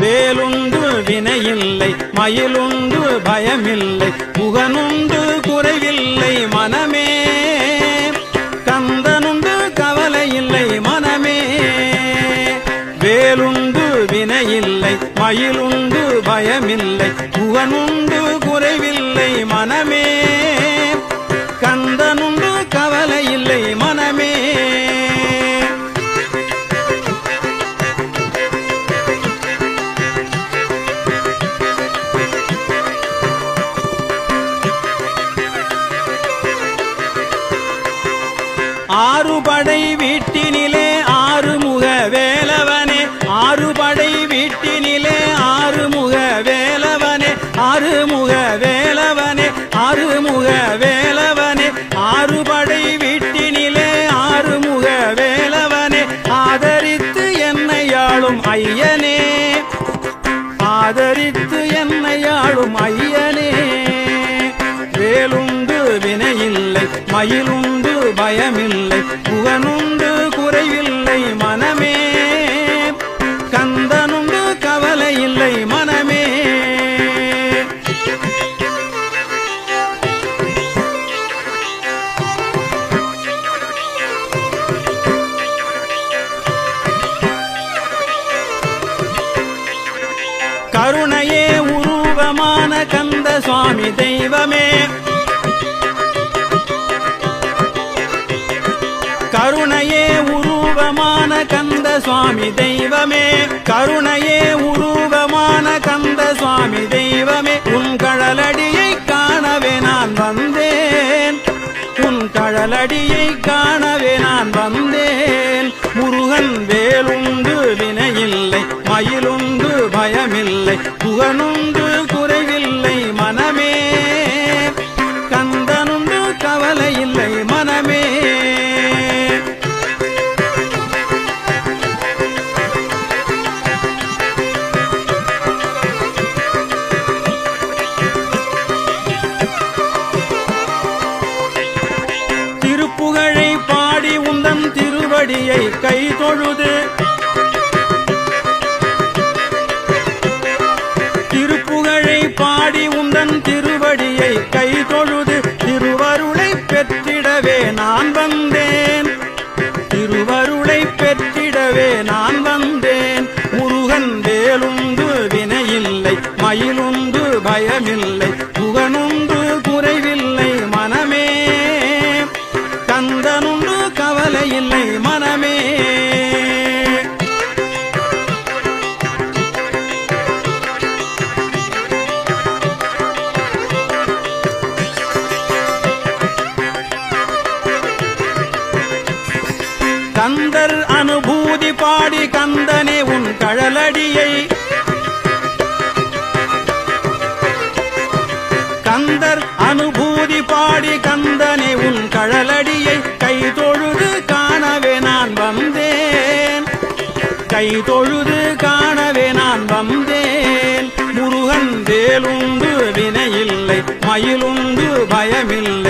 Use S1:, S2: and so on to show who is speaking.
S1: வேலுண்டு வினையில்லை மயிலுண்டு பயமில்லை முகனுண்டு குறைவில்லை மனமே. கந்தனுண்டு கவலை இல்லை மனமே. வேலுண்டு வினையில்லை மயிலுண்டு பயமில்லை முகனுண்டு குறைவில்லை மனமே. ஆறுபடை வீட்டினிலே ஆறுமுக வேலவனே. ஆறுபடை வீட்டினிலே ஆறுமுக வேலவனே. ஆறுமுக வேலவனே. ஆறுமுக வேலவனே. ஆறுபடை வீட்டினிலே ஆறுமுக வேலவனே. ஆதரித்து என்னை ஆளும் ஐயனே. ஆதரித்து என்னை ஆளும் ஐயனே. வேலுண்டு வினையில்லை மயிலும் சுவாமி தெய்வமே. கருணையே உருவமான கந்த சுவாமி தெய்வமே. கருணை திருவடியை கை தொழுது திருப்புகழை பாடி உந்தன் திருவடியை கை தொழுது திருவருளை பெற்றிடவே நான் வந்தேன். திருவருளை பெற்றிடவே நான் வந்தேன். முருகன் வேலுண்டு வினையில்லை மயிலுண்டு பயமில்லை. இல்லை மனமே. கந்தர் அனுபூதி பாடி கந்தனே உன் கழலடியை. கந்தர் அனுபூதி பாடி தொழுது காணவே நான் வந்தேன். முருகன் வேலுண்டு வினையில்லை மயிலுண்டு பயமில்லை.